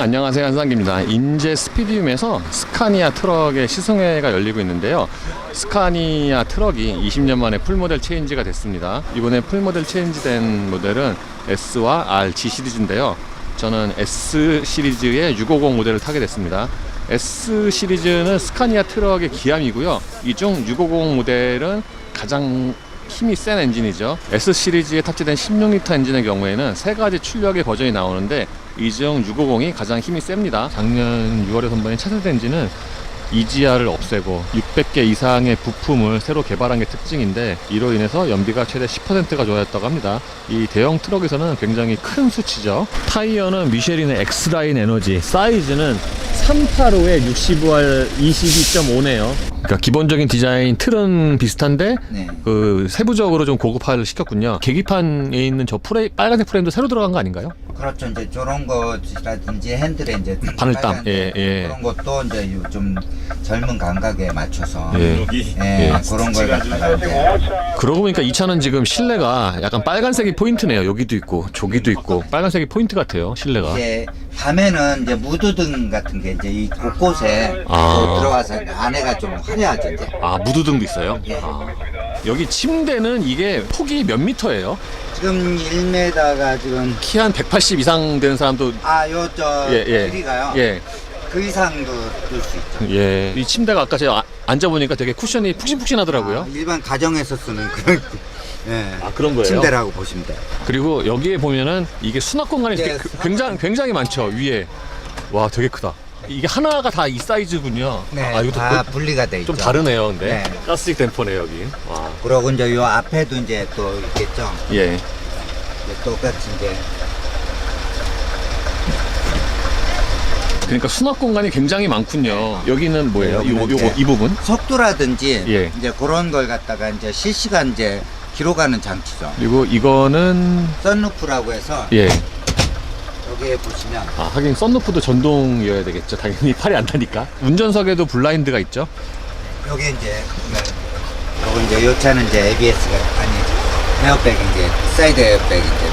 안녕하세요 한상기입니다. 인제 스피디움에서 스카니아 트럭의 시승회가 열리고 있는데요. 스카니아 트럭이 20년 만에 풀모델 체인지가 됐습니다. 이번에 풀모델 체인지 된 모델은 S와 R, G 시리즈인데요. 저는 S 시리즈의 650 모델을 타게 됐습니다. S 시리즈는 스카니아 트럭의 기함이고요. 이 중 650 모델은 가장 힘이 센 엔진이죠. S 시리즈에 탑재된 16리터 엔진의 경우에는 세 가지 출력의 버전이 나오는데 이중 650이 가장 힘이 셉니다. 작년 6월에 선보인 차세대 엔진은 EGR을 없애고 600개 이상의 부품을 새로 개발한 게 특징인데 이로 인해서 연비가 최대 10%가 좋아졌다고 합니다. 이 대형 트럭에서는 굉장히 큰 수치죠. 타이어는 미쉐린의 X라인 에너지, 사이즈는 385에 65R 22.5네요. 그러니까 기본적인 디자인 틀은 비슷한데 네. 그 세부적으로 좀 고급화를 시켰군요. 계기판에 있는 저 프레 빨간색 프레임도 새로 들어간 거 아닌가요? 그렇죠. 이제 저런 거라든지 핸들에 이제 바늘땀, 빨간 예, 예. 그런 것도 이제 요- 좀 젊은 감각에 맞춰서 예. 여기 예, 예. 그런 걸 갖다가 이제 그러고 보니까 이 차는 지금 실내가 약간 빨간색이 포인트네요. 여기도 있고 저기도 있고 빨간색이 포인트 같아요. 실내가. 이제 밤에는 이제 무드등 같은 게 이제 이 곳곳에 아. 또 들어가서 안에가 좀 화려하죠 이제. 아 무드등도 있어요. 예. 아. 여기 침대는 이게 폭이 몇 미터예요? 지금 1m가 지금 키 한 180 이상 되는 사람도 아 요 저 예, 예. 길이가요. 예. 그 이상도 들수 있죠. 예. 이 침대가 아까 제가 아- 앉아보니까 되게 쿠션이 푹신푹신하더라고요. 아, 일반 가정에서 쓰는 그런 예. 아, 그런 거예요? 침대라고 보시면 돼요. 그리고 여기에 보면은 이게 수납 공간이 예, 되게 수납 굉장히 굉장히 많죠 위에 와 되게 크다 이게 하나가 다 이 사이즈군요 네, 아 이것도 다 그- 분리가 돼 있죠. 좀 다르네요 근데 네. 가스식 댐퍼네 여기 와 그러고 이제 요 앞에도 이제 또 있겠죠. 예. 이제 똑같이 이제 그러니까 수납 공간이 굉장히 많군요 여기는 뭐예요 네, 이, 여기는 요거 이제 이 부분 속도라든지 예. 이제 그런 걸 갖다가 이제 실시간 이제 기록하는 장치죠. 그리고 이거는 썬루프라고 해서 예. 여기에 보시면 아 하긴 썬루프도 전동이어야 되겠죠 당연히 팔이 안 타니까 운전석에도 블라인드가 있죠 여기 이제 요거 이제 요 차는 이제 ABS가 아니 에어백 이제 사이드 에어백 이제.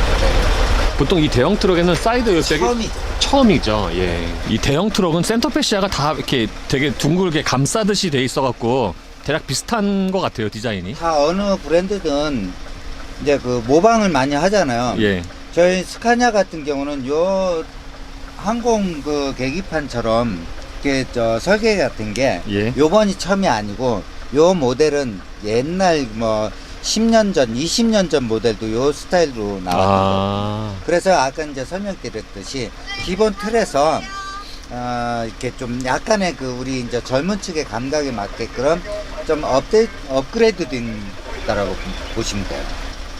보통 이 대형 트럭에는 사이드 에어백이 처음이죠. 처음이죠. 예. 이 대형 트럭은 센터 패시아가 다 이렇게 되게 둥글게 감싸듯이 돼 있어갖고 대략 비슷한 것 같아요 디자인이. 다 어느 브랜드든 이제 그 모방을 많이 하잖아요. 예. 저희 스카냐 같은 경우는 요 항공 그 계기판처럼 이렇게 저 설계 같은 게 예. 요번이 처음이 아니고 요 모델은 옛날 뭐 10년 전, 20년 전 모델도 요 스타일로 거예요. 아. 그래서 아까 이제 설명드렸듯이 기본 틀에서 어, 이렇게 좀 약간의 그 우리 이제 젊은 층의 감각에 맞게끔 좀 업데이트 업그레이드 된다라고 보시면 돼요.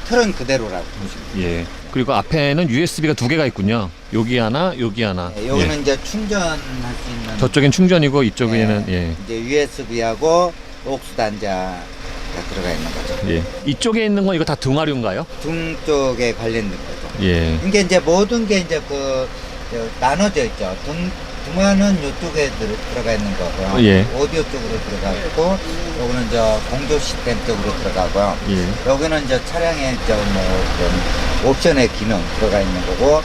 틀은 그대로라고 보시면 돼요. 예. 그리고 앞에는 USB가 두 개가 있군요. 여기 하나, 여기 하나. 네, 여기는 예. 이제 충전할 수 있는 저쪽엔 충전이고 이쪽에는 네, 예. 이제 USB하고 옥스 단자가 들어가 있는 거죠. 예. 이쪽에 있는 건 이거 다 등화류인가요? 등 쪽에 관련된 거죠. 예. 이게 이제 모든 게 이제 그 저, 나눠져 있죠. 등 등화는 이쪽에 들, 들어가 있는 거고요. 예. 오디오 쪽으로 들어가고 여기는 저 공조 시스템 쪽으로 들어가고요. 예. 여기는 이제 차량의 저뭐 옵션의 기능 들어가 있는 거고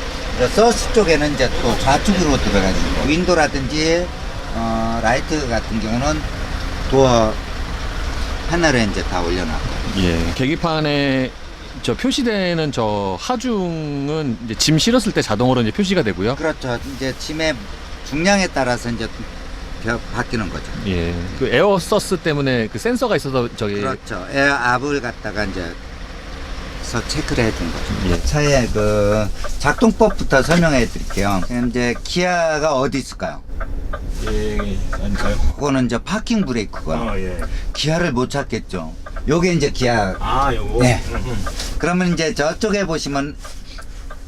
서스 쪽에는 이제 또 좌측으로 들어가 있는 거. 윈도라든지 어, 라이트 같은 경우는 도어 패널에 이제 다 올려놨고. 예. 계기판에 저 표시되는 저 하중은 이제 짐 실었을 때 자동으로 이제 표시가 되고요. 그렇죠. 이제 짐의 중량에 따라서 이제 벼- 바뀌는 거죠. 예. 그 에어 서스 때문에 그 센서가 있어서 저기 그렇죠. 에어 압을 갖다가 이제 서 체크를 해준 거죠. 예. 차의 그 작동법부터 설명해 드릴게요. 이제 기아가 어디 있을까요? 비행이 아닐까요? 그거는 이제 파킹 브레이크고요. 아 예. 기아를 못 찾겠죠. 요게 이제 기아. 아 요거. 네. 음, 그러면 이제 저쪽에 보시면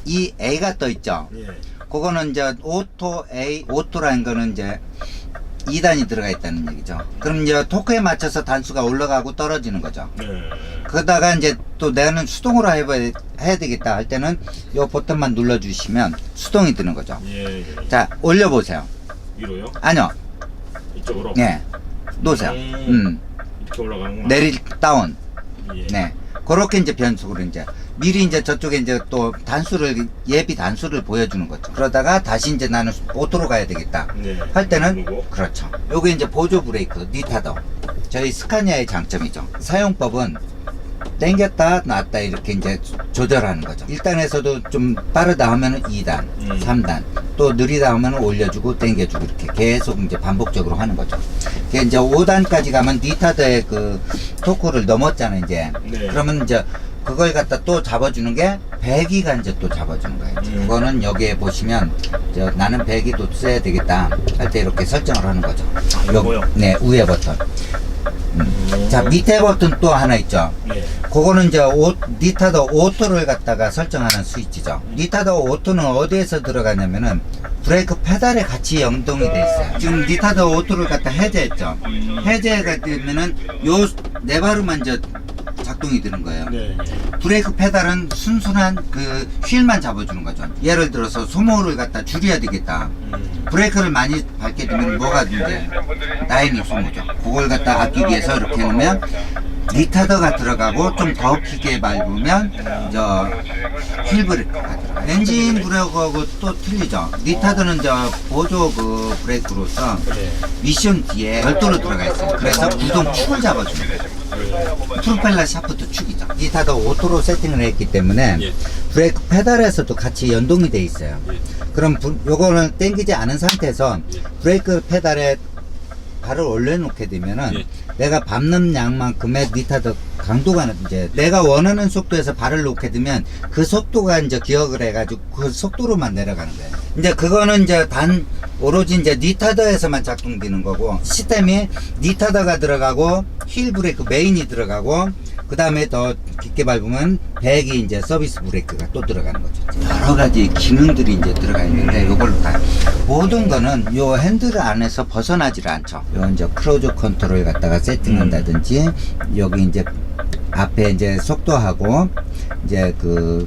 이 A가 떠 있죠. 예. 그거는 이제 오토 A, 오토라는 거는 이제 2단이 들어가 있다는 얘기죠. 그럼 이제 토크에 맞춰서 단수가 올라가고 떨어지는 거죠. 네. 그러다가 이제 또 내는 수동으로 해봐야, 해야 되겠다 할 때는 요 버튼만 눌러주시면 수동이 드는 거죠. 예, 예. 자, 올려보세요. 위로요? 아니요. 이쪽으로. 네. 놓으세요. 음. 음. 이렇게 올라가는구나. 내릴, 다운. 예. 네. 그렇게 이제 변속으로 이제 미리 이제 저쪽에 이제 또 단수를 예비 단수를 보여주는 거죠. 그러다가 다시 이제 나는 오토로 가야 되겠다. 네. 할 때는 누르고. 그렇죠. 요게 이제 보조 브레이크 니타더. 저희 스카니아의 장점이죠. 사용법은 땡겼다 놨다 이렇게 이제 조절하는 거죠. 1단에서도 좀 빠르다 하면은 2단, 음. 3단, 또 느리다 하면은 올려주고 땡겨주고 이렇게 계속 이제 반복적으로 하는 거죠. 그게 이제 5단까지 가면 니타더의 그 토크를 넘었잖아요, 이제. 네. 그러면 이제 그걸 갖다 또 잡아주는 게 배기가 이제 또 잡아주는 거예요. 음. 그거는 여기에 보시면 저 나는 배기 도 써야 되겠다 할 때 이렇게 설정을 하는 거죠. 아, 요-? 네, 위에 버튼. 음. 자, 밑에 버튼 또 하나 있죠. 네. 그거는 이제 오, 니타더 오토를 갖다가 설정하는 스위치죠. 니타더 오토는 어디에서 들어가냐면은 브레이크 페달에 같이 연동이 돼 있어요. 지금 니타더 오토를 갖다 해제했죠. 해제가 되면은 요 네 바로만 이제 작동이 되는 거예요. 네. 브레이크 페달은 순순한 그 휠만 잡아주는 거죠. 예를 들어서 소모를 갖다 줄여야 되겠다. 음. 브레이크를 많이 밟게 되면 뭐가 이제 라인이 소모죠. 그걸 갖다 아끼기 위해서 이렇게 해놓으면 리타더가 들어가고 좀 더 크게 밟으면 저 휠브레이크가 들어가. 엔진 브레이크하고 또 틀리죠. 리타더는 저 보조 그 브레이크로서 네. 미션 뒤에 별도로 들어가 있어요. 그래서 구동 축을 잡아주는 거죠. 프로펠러 샤프트 축이죠. 리타더 오토로 세팅을 했기 때문에 예. 브레이크 페달에서도 같이 연동이 돼 있어요. 예. 그럼 부- 요거는 땡기지 않은 상태에서 예. 브레이크 페달에 발을 올려놓게 되면은 예. 내가 밟는 양만큼의 리타더 강도가 이제 내가 원하는 속도에서 발을 놓게 되면 그 속도가 이제 기억을 해가지고 그 속도로만 내려가는 거예요. 이제 그거는 이제 단 오로지 이제 니타더에서만 작동되는 거고 시스템이 니타더가 들어가고 힐 브레이크 메인이 들어가고 그 다음에 더 깊게 밟으면 백이 이제 서비스 브레이크가 또 들어가는 거죠. 여러 가지 기능들이 이제 들어가 있는데 요걸로 다 모든 거는 요 핸들 안에서 벗어나질 않죠. 요 이제 크루즈 컨트롤 갖다가 세팅한다든지 여기 이제 앞에 이제 속도하고 이제 그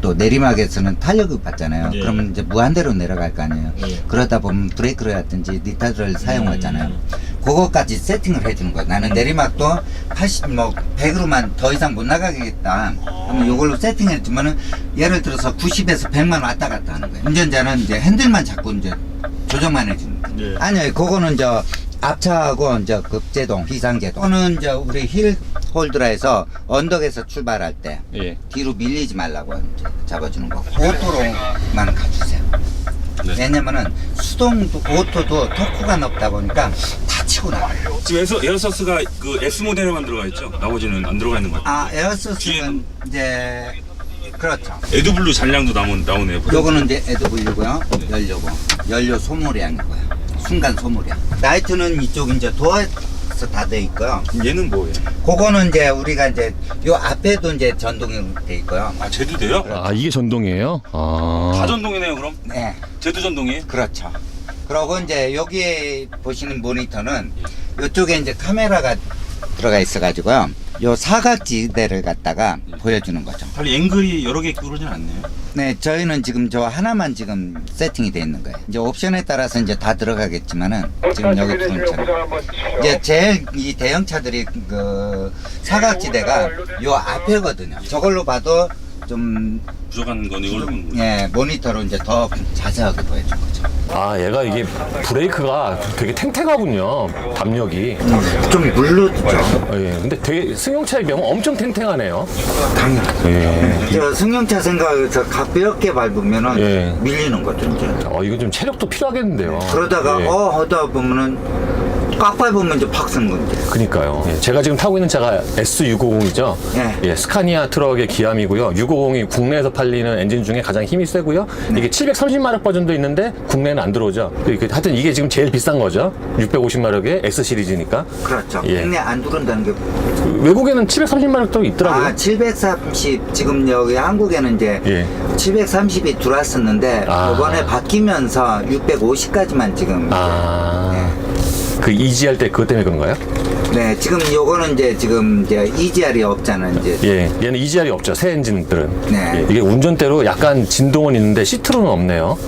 또 내리막에서는 탄력을 받잖아요. 예. 그러면 이제 무한대로 내려갈 거 아니에요. 예. 그러다 보면 브레이크라든지 니타드를 사용하잖아요. 음. 그거까지 세팅을 해주는 거예요. 나는 내리막도 80, 뭐, 100으로만 더 이상 못 나가겠다. 그러면 이걸로 세팅했지만은 예를 들어서 90에서 100만 왔다 갔다 하는 거예요. 운전자는 이제 핸들만 잡고 이제 조정만 해주는 거예요. 예. 아니요, 그거는 저 앞차하고 이제 급제동, 비상제동. 그거는 이제 우리 힐 홀드라에서 언덕에서 출발할 때 예. 뒤로 밀리지 말라고 잡아주는 거. 오토로만 가주세요. 네. 왜냐면은 수동도 오토도 토크가 높다 보니까 다 치고 나가요. 지금 에서, 에어서스가 그 S 모델에만 들어가 있죠? 나머지는 안 들어가 있는 것 같아요. 아 에어소스는 이제 그렇죠. 에드블루 잔량도 나오, 나오네요. 요거는 이제 에드블유고요. 연료고 연료 소모량이고요. 순간 소모량. 라이트는 이쪽 이제 도어 에서 다돼 있고요. 얘는 뭐예요? 그거는 이제 우리가 이제 요 앞에도 이제 전동이 돼 있고요. 아, 제도 돼요? 아 이게 전동이에요? 아. 다 전동이네요, 그럼? 네. 제도 전동이에요? 그렇죠. 그리고 이제 여기에 보시는 모니터는 이쪽에 이제 카메라가 들어가 있어가지고요. 요 사각지대를 갖다가 보여주는 거죠. 달리 앵글이 여러 개 그러진 않네요. 네, 저희는 지금 저 하나만 지금 세팅이 돼 있는 거예요. 이제 옵션에 따라서 이제 다 들어가겠지만은 지금 여기 들어오잖아요. 이제 제일 이 대형차들이 그 사각지대가 요 앞에거든요. 저걸로 봐도 좀 부족한 건 이걸로 보는 거예요. 예, 모니터로 이제 더 자세하게 보여준 거죠. 아 얘가 이게 브레이크가 되게 탱탱하군요. 담력이. 좀 물르죠. 예. 근데 되게 승용차의 경우 엄청 탱탱하네요. 당연히. 예. 저 승용차 생각해서 가볍게 밟으면은 예. 밀리는 거죠 이제. 어 이거 좀 체력도 필요하겠는데요. 그러다가 예. 어 하다 보면은 꽉 밟으면 이제 팍 쓰는 건데. 그니까요. 예, 제가 지금 타고 있는 차가 S650이죠. 네. 예, 스카니아 트럭의 기함이고요. 650이 국내에서 팔리는 엔진 중에 가장 힘이 세고요. 네. 이게 730마력 버전도 있는데 국내는 안 들어오죠. 이게 하여튼 이게 지금 제일 비싼 거죠. 650마력의 S 시리즈니까. 그렇죠. 예. 국내 안 들어온다는 게. 그 외국에는 730마력도 있더라고요. 아, 730 지금 여기 한국에는 이제 예. 730이 들어왔었는데 아. 이번에 바뀌면서 650까지만 지금 아. 예. 그 이지할 때 그것 때문에 그런가요? 네, 지금 요거는 이제 지금 이제 EGR이 없잖아 이제. 예, 얘는 EGR이 없죠. 새 엔진들은. 네. 예, 이게 운전대로 약간 진동은 있는데 시트로는 없네요.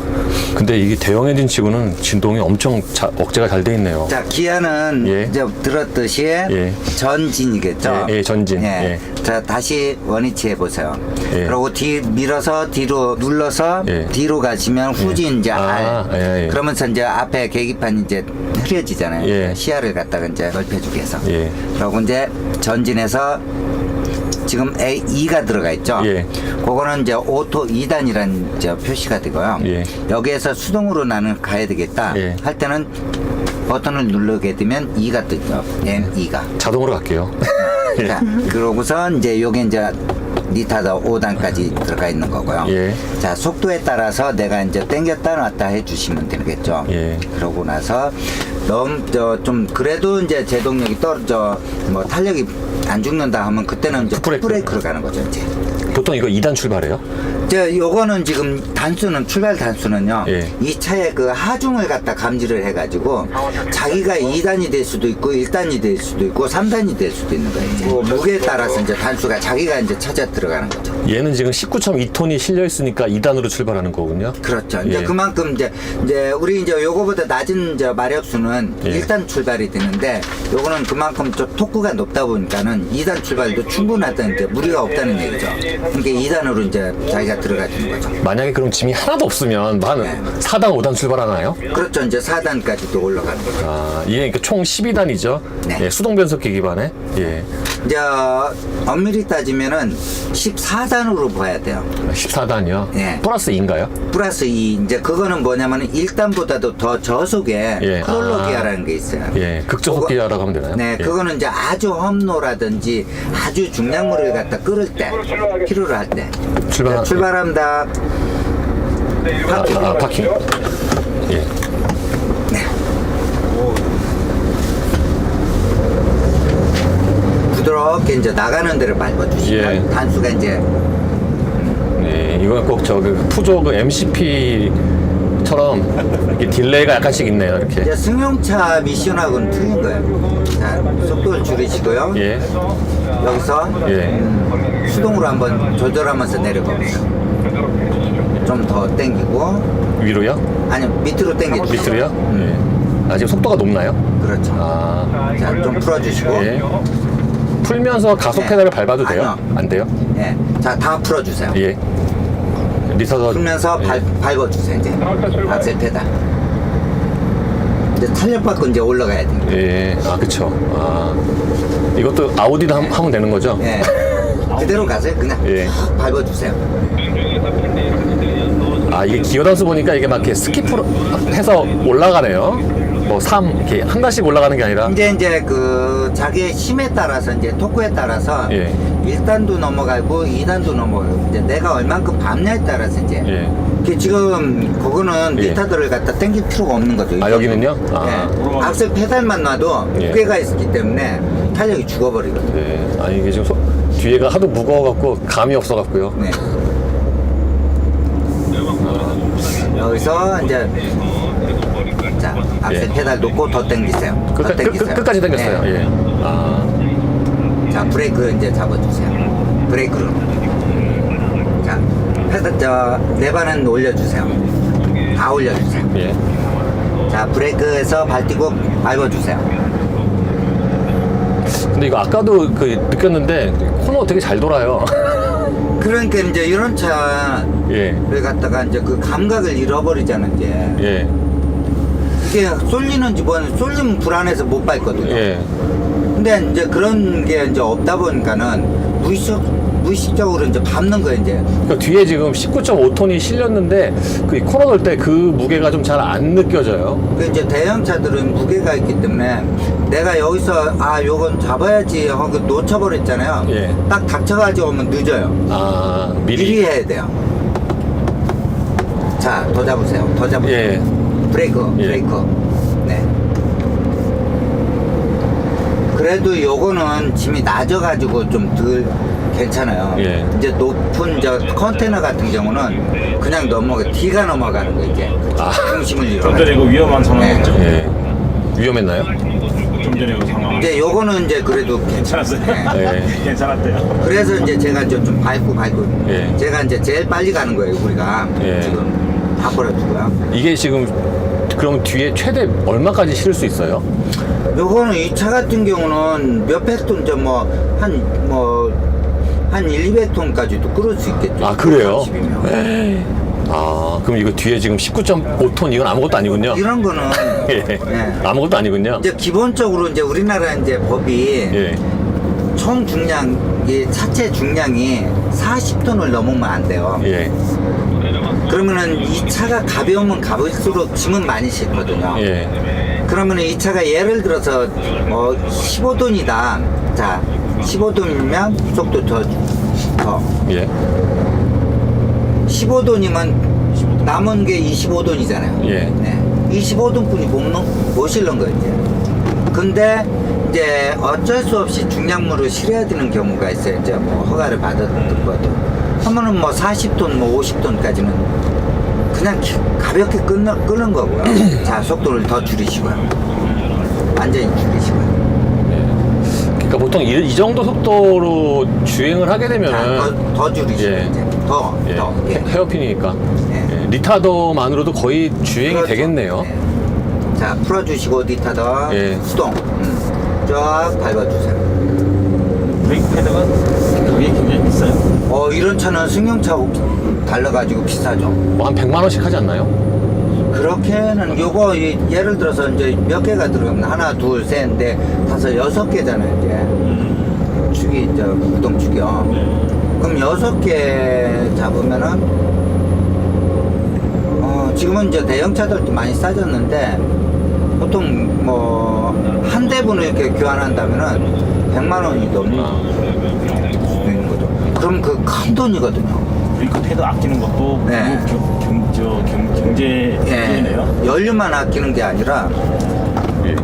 근데 이게 대형 엔진 치고는 진동이 엄청 자- 억제가 잘 돼 있네요. 자, 기아는 예. 이제 들었듯이 예. 전진이겠죠. 예, 예, 전진. 예. 자, 다시 원위치 해보세요. 예. 그리고 뒤 밀어서 뒤로 눌러서 예. 뒤로 가시면 후진 이제 아. 예, 예. 그러면서 이제 앞에 계기판이 이제 흐려지잖아요. 예. 시야를 갖다가 이제 넓혀주기 위해서. 예. 그리고 이제 전진해서 지금 A, E가 들어가 있죠. 예. 그거는 이제 오토 2단이라는 이제 표시가 되고요. 예. 여기에서 수동으로 나는 가야 되겠다 예. 할 때는 버튼을 누르게 되면 E가 뜨죠. M, E가. 자동으로 갈게요. 예. 자, 그러고서 이제 요게 이제 니타더 5단까지 들어가 있는 거고요. 예. 자, 속도에 따라서 내가 이제 당겼다 놨다 해 주시면 되겠죠. 예. 그러고 나서 너무 저좀 그래도 이제 제동력이 떨어져 뭐 탄력이 안 죽는다 하면 그때는 이제 풋브레이크. 풋브레이크로 가는 거죠, 이제. 보통 이거 2단 출발해요? 저 요거는 지금 단수는 출발 단수는요. 예. 이 차의 그 하중을 갖다 감지를 해가지고 자기가 2단이 될 수도 있고 1단이 될 수도 있고 3단이 될 수도 있는 거예요. 이제. 그 무게에 따라서 이제 단수가 자기가 이제 찾아 들어가는 거죠. 얘는 지금 19.2톤이 실려 있으니까 2단으로 출발하는 거군요. 그렇죠. 이제 예. 그만큼 이제 이제 우리 이제 요거보다 낮은 이제 마력수는 예. 1단 출발이 되는데 요거는 그만큼 좀 토크가 높다 보니까는 2단 출발도 충분하다는 이제 무리가 없다는 얘기죠. 그러니까 2단으로 이제 자기가 들어가는 거죠. 만약에 그럼 짐이 하나도 없으면 한 네. 4단, 5단 출발하나요? 그렇죠. 이제 4단까지도 올라가는 거죠. 아, 이게 그러니까 총 12단이죠. 네. 예, 수동 변속기 기반에. 예. 이제 엄밀히 따지면은 14단으로 봐야 돼요. 14단이요. 예. 플러스 2인가요? 플러스 이 이제 그거는 뭐냐면은 1단보다도 더 저속의 예. 크롤러 아. 기아라는 게 있어요. 예. 극저속 기아라고 하면 되나요? 네, 예. 그거는 이제 아주 험로라든지 아주 중량물을 갖다 끌을 때 필요로 할 때. 출발 자, 출발 합니다. 아, 아, 파킹. 예. 부드럽게 이제 나가는 데를 밟아주시면 예. 단수가 이제 네, 이건 꼭저그 푸조 그 MCP 처럼 이렇게 딜레이가 약간씩 있네요. 이렇게. 이제 승용차 미션하고는 틀린 거예요. 자, 속도를 줄이시고요. 예. 여기서 예. 수동으로 한번 조절하면서 내려가보세요. 좀더 당기고 위로요? 아니요 밑으로 주세요. 밑으로요? 예. 아, 지금 속도가 높나요? 그렇죠. 아. 자, 좀 풀어주시고. 예. 풀면서 가속 네. 페달을 밟아도 돼요? 아니요. 안 돼요? 예. 자, 다 풀어주세요. 예. 리터가 풀면서 예. 밟, 밟아주세요, 이제. 악셀 페달. 이제 탄력 받고 이제 올라가야 돼요. 예. 아, 그쵸. 아. 이것도 아우디도 함- 하면 되는 거죠? 예. 그대로 가세요. 그냥 예. 확 밟아주세요. 아, 이게 기어 단수 보니까 이게 막 이렇게 스키프로 해서 올라가네요. 뭐 3, 이렇게 한 단씩 올라가는 게 아니라. 이제 이제 그 자기의 힘에 따라서 이제 토크에 따라서 예. 1단도 넘어가고 2단도 넘어가고 이제 내가 얼만큼 밟냐에 따라서 이제 예. 그 지금 그거는 예. 리타더를 갖다 당길 필요가 없는 거죠. 아, 여기는요? 아. 예. 악셀 페달만 놔도 예. 무게가 있기 때문에 탄력이 죽어버리거든요. 네. 아니, 이게 지금 소- 뒤에가 하도 무거워갖고 감이 없어갖고요. 네. 여기서 이제 자 악셀 예. 페달 놓고 더 당기세요. 더 끝까, 끝, 당기세요. 끝, 끝까지 당겼어요. 네. 예. 아. 자 브레이크 이제 잡아주세요. 브레이크로. 자 페달 저 네바는 올려주세요. 다 올려주세요. 예. 자 브레이크에서 밟뛰고 밟아주세요. 근데 이거 아까도 그 느꼈는데 코너 되게 잘 돌아요. 그러니까 이제 이런 차를 예. 갖다가 이제 그 감각을 잃어버리잖아 이제. 예. 이게 쏠리는지 뭐는 쏠리면 불안해서 못 밟거든요. 예. 근데 이제 그런 게 이제 없다 보니까는 무의식 무의식적으로 이제 밟는 거예요 이제. 그 뒤에 지금 19.5톤이 실렸는데 그 코너 돌 때 그 무게가 좀 잘 안 느껴져요. 그 이제 대형차들은 무게가 있기 때문에 내가 여기서 아 요건 잡아야지 하고 놓쳐버렸잖아요. 예. 딱 닥쳐가지고 오면 늦어요. 아, 미리 미리. 해야 돼요. 자, 더 잡으세요. 더 잡으세요. 예. 브레이크, 예. 브레이크. 네. 그래도 요거는 짐이 낮아가지고 좀 덜 괜찮아요. 예. 이제 높은 저 컨테이너 같은 경우는 그냥 넘어가, D가 넘어가는 거 이제. 아. 중심을 잃어. 전달이고 위험한 상황이죠. 네. 예. 위험했나요? 좀 전에 그 상황 이제 요거는 이제 그래도 괜찮았어요. 네. 괜찮았대요. 그래서 이제 제가 이제 좀 밟고 밟고 예. 제가 이제 제일 빨리 가는 거예요 우리가 예. 지금 다 버려주고요 이게 지금 그럼 뒤에 최대 얼마까지 실을 수 있어요? 요거는 이 차 같은 경우는 몇백 톤, 저뭐한 뭐, 한 1, 200톤까지도 끌을 수 있겠죠. 아, 그래요? 30이면. 아, 그럼 이거 뒤에 지금 19.5톤 이건 아무것도 아니군요. 이런 거는 예. 네. 아무것도 아니군요. 이제 기본적으로 이제 우리나라 이제 법이 예. 총 중량, 이 차체 중량이 40톤을 넘으면 안 돼요. 예. 그러면은 이 차가 가벼우면 가볼수록 짐은 많이 싣거든요. 예. 그러면 이 차가 예를 들어서 뭐 15돈이다. 자, 15돈이면 속도 더, 더. 예. 15돈이면 남은 게 25돈이잖아요. 예. 네. 25돈뿐이 못, 넣- 못 실는 거예요, 이제. 근데 이제 어쩔 수 없이 중량물을 실어야 되는 경우가 있어요. 이제 뭐 허가를 받았던 것도. 하면은 뭐 40톤, 뭐 50톤까지는 그냥 기- 가볍게 끊는, 끊는 거고요. 자, 속도를 더 줄이시고요. 완전히 줄이시고요. 그러니까 보통 이, 이 정도 속도로 주행을 하게 자, 되면은 더, 더 줄이시고, 예. 이제. 더, 예. 더. 예. 헤- 헤어핀이니까 예. 예. 리타더만으로도 거의 주행이 그렇죠. 되겠네요. 네. 자, 풀어주시고, 니타더. 예. 수동. 음. 쫙 밟아주세요. 브레이크 패드 가 그게 굉장히 비싸요. 어, 이런 차는 승용차 달러가지고 비싸죠. 뭐한 100만 원씩 하지 않나요? 그렇게는 요거 이- 예를 들어서 이제 몇 개가 들어가면 하나, 둘, 셋, 넷, 다섯, 여섯 개잖아요, 이제. 축이 이제 구동 축이요. 그럼 여섯 개 잡으면은 어, 지금은 이제 대형차들도 많이 싸졌는데 보통 뭐 한 대분을 이렇게 교환한다면은 100만 원이 넘는 아. 그럼 그 큰 돈이거든요. 브레이크 패드 아끼는 것도 네. 그 경, 경, 저, 경, 경제 예, 네요 연료만 아끼는 게 아니라 예.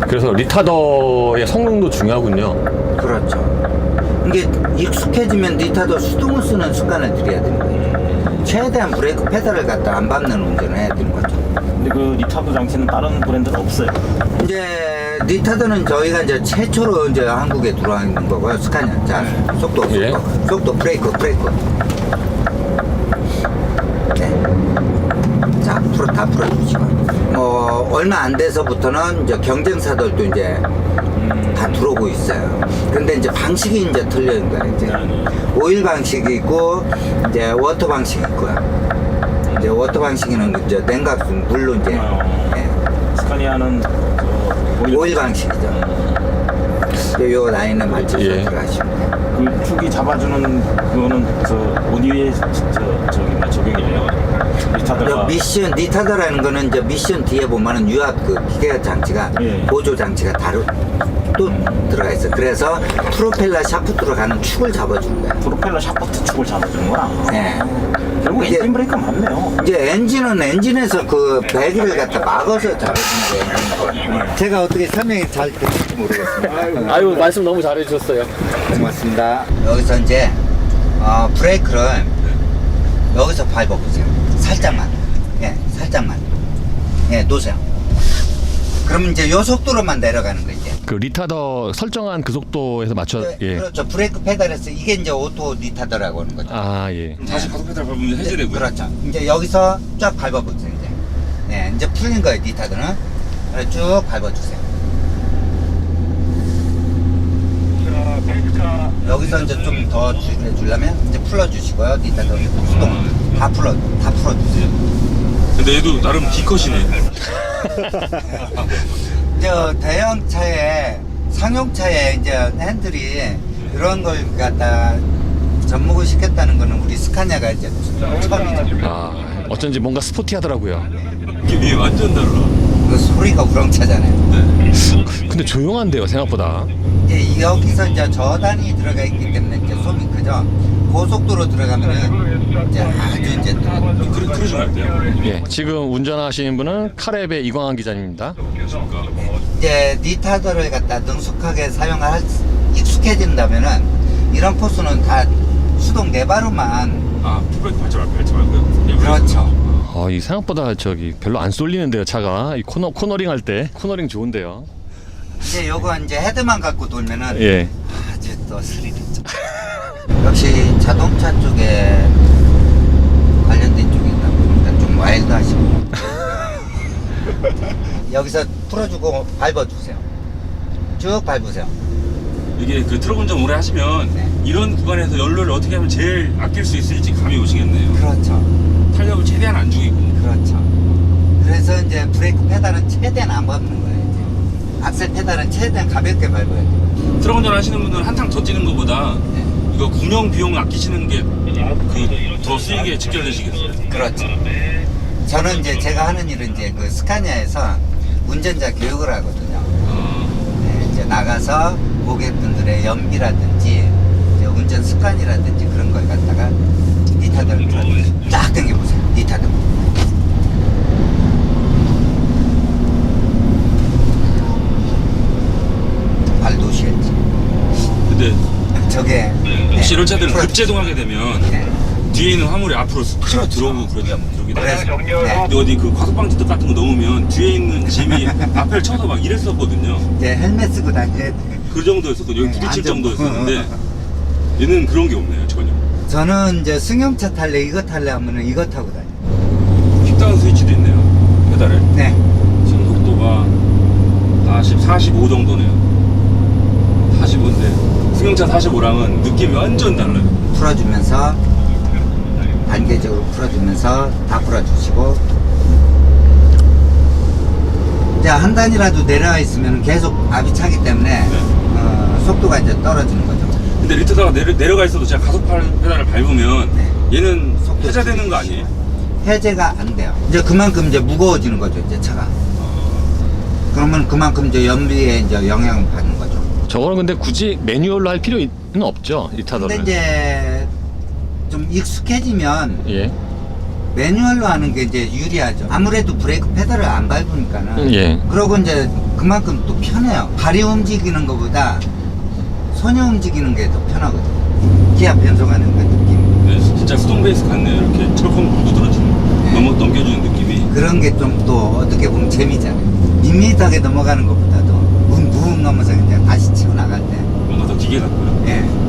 그래서 리타더의 성능도 중요하군요. 그렇죠. 이게 익숙해지면 니타도 수동을 쓰는 습관을 들여야 되는 거예요. 최대한 브레이크 페달을 갖다 안 밟는 운전을 해야 되는 거죠. 근데 그 리타더 장치는 다른 브랜드는 없어요. 이제 니타드는 저희가 이제 최초로 이제 한국에 들어와 있는 거고요. 스카니아. 자, 속도, 속도, 예. 속도, 브레이크, 브레이크. 네. 자, 풀어, 다 풀어주시고. 뭐, 얼마 안 돼서부터는 이제 경쟁사들도 이제 다 들어오고 있어요. 근데 이제 방식이 이제 틀려진 거예요. 이제 오일 방식이 있고, 이제 워터 방식이 있고요. 이제 워터 방식은 이제 냉각, 물로 이제, 예. 스카니아는 저 오일, 오일 방식이죠. 이제 요 라인에 맞춰서 예. 들어가시면 돼요. 그 축이 잡아주는 그거는 저 어디에 저, 저기 뭐 적용이에요. 리타더가 요 미션 니타더라는 거는 이제 미션 뒤에 보면은 유압 그 기계 장치가 예. 보조 장치가 다루 또 들어가 있어. 그래서 프로펠러 샤프트로 가는 축을 잡아주는 거야. 프로펠러 샤프트 축을 잡아주는구나. 네. 결국 이게- 엔진 브레이크 맞네요. 이제 엔진은 엔진에서 그 배기를 갖다 막아서 잡아주는 거예요. 제가 어떻게 설명이 잘 됐을지 모르겠습니다. 아유 말씀 너무 잘해주셨어요. 고맙습니다. 여기서 이제 어, 브레이크를 여기서 밟아보세요. 살짝만. 예, 살짝만. 예, 놓으세요. 그럼 이제 요 속도로만 내려가는 거 이제. 그 리타더 설정한 그 속도에서 맞춰 네, 예. 그렇죠. 브레이크 페달에서 이게 이제 오토 리타더라고 하는 거죠. 아 예. 다시 가속 페달 밟으면 해제되고요. 그렇죠. 이제 여기서 쫙 밟아보세요. 이제. 네, 이제 풀린 거예요. 니타드는. 그래서 쭉 밟아주세요. 여기서 이제 좀더 줄여주려면 이제 풀어주시고요. 니타드 수동 다 풀어 다 풀어주세요. 근데 얘도 나름 D컷이네. 이제 대형 차에 상용차에 이제 핸들이 이런 걸 갖다 접목을 시켰다는 거는 우리 스카니아가 이제 처음이죠. 아 어쩐지 뭔가 스포티하더라고요. 이게 완전 달라. 그 소리가 우렁차잖아요. 근데 조용한데요 생각보다. 이제 여기서 이제 저단이 들어가 있기 때문에 이제 소 음이 크죠. 고속도로 들어가면은 이제 아주 이제 또 그래, 그러지 말게요. 예. 지금 운전하시는 분은 카랩의 이광환 기자님입니다. 이제 니타더를 갖다 능숙하게 사용할 수- 익숙해진다면은 이런 코스는 다 수동 네 바로만 아, 풋브레이크 밟지 말고, 밟지 말고요. 예, 그렇죠. 아, 이 생각보다 저기 별로 안 쏠리는데요 차가 이 코너 코너링 할 때 코너링 좋은데요. 이제 요거 이제 헤드만 갖고 돌면은 예. 아주 또 스릴 있죠. 역시 자동차 쪽에 관련된 쪽에 있다 보니까 좀 와일드하시고 여기서 풀어주고 밟아주세요. 쭉 밟으세요. 이게 그 트럭 운전 오래 하시면 네. 이런 구간에서 연료를 어떻게 하면 제일 아낄 수 있을지 감이 오시겠네요. 그렇죠. 탄력을 최대한 안 죽이고. 그렇죠. 그래서 이제 브레이크 페달은 최대한 안 밟는 거예요. 이제. 악셀 페달은 최대한 가볍게 밟아야 돼요. 트럭 운전 하시는 분들은 한탕 더 뛰는 것보다 네. 이거 군용 비용을 아끼시는 게그더 수익에 직결되시겠어요. 그렇죠. 저는 이제 제가 하는 일은 이제 그 스카니아에서 운전자 교육을 하거든요. 어, 네, 이제 나가서 고객분들의 연비라든지 이제 운전 습관이라든지 그런 걸 갖다가 니타들 쫙 당겨보세요. 니타들. 발 놓으셔야지. 근데 저게 혹시 네, 이런 차들은 급제동하게 되면 네. 뒤에 있는 화물이 앞으로 쑥 치고 들어오고 그러기 그러기도 네. 근데 어디 그 과속방지 뜻 같은 거 넣으면 뒤에 있는 짐이 앞을 쳐서 막 이랬었거든요. 이제 헬멧 쓰고 돼. 그 정도였었고 여기 네, 부딪힐 안전- 정도였었는데 얘는 그런 게 없네요 전혀. 저는 이제 승용차 탈래 이거 탈래 하면은 이거 타고 다녀. 킥다운 스위치도 있네요 페달에. 네. 지금 속도가 40, 45 정도네요. 45인데 승용차 45랑은 느낌이 완전 달라요. 풀어주면서 단계적으로 풀어주면서 다 풀어주시고 자 한 단이라도 내려와 있으면 계속 압이 차기 때문에 어, 속도가 이제 떨어지는 거죠. 근데 리트다가 내려, 내려가 있어도 제가 가속 페달을 밟으면 네. 얘는 속도 해제되는 거 아니에요? 해제가 안 돼요. 이제 그만큼 이제 무거워지는 거죠, 이제 차가. 그러면 그만큼 이제 연비에 이제 영향을 받는 거죠. 저거는 근데 굳이 매뉴얼로 할 필요는 없죠. 이 근데 타더는. 이제 좀 익숙해지면 예. 매뉴얼로 하는 게 이제 유리하죠. 아무래도 브레이크 페달을 안 밟으니까는. 예. 그러고 이제 그만큼 또 편해요. 발이 움직이는 것보다 손이 움직이는 게 더 편하거든요. 기아 변속하는 그 느낌. 네, 진짜 수동 베이스 같네요. 이렇게 철컹 두드러지는 네. 넘어 넘겨주는 느낌이. 그런 게 좀 또 어떻게 보면 재미잖아요. 밋밋하게 넘어가는 것보다 넘어서 이제 다시 치고 나갈 때 뭔가 더 기계 같고요. 예.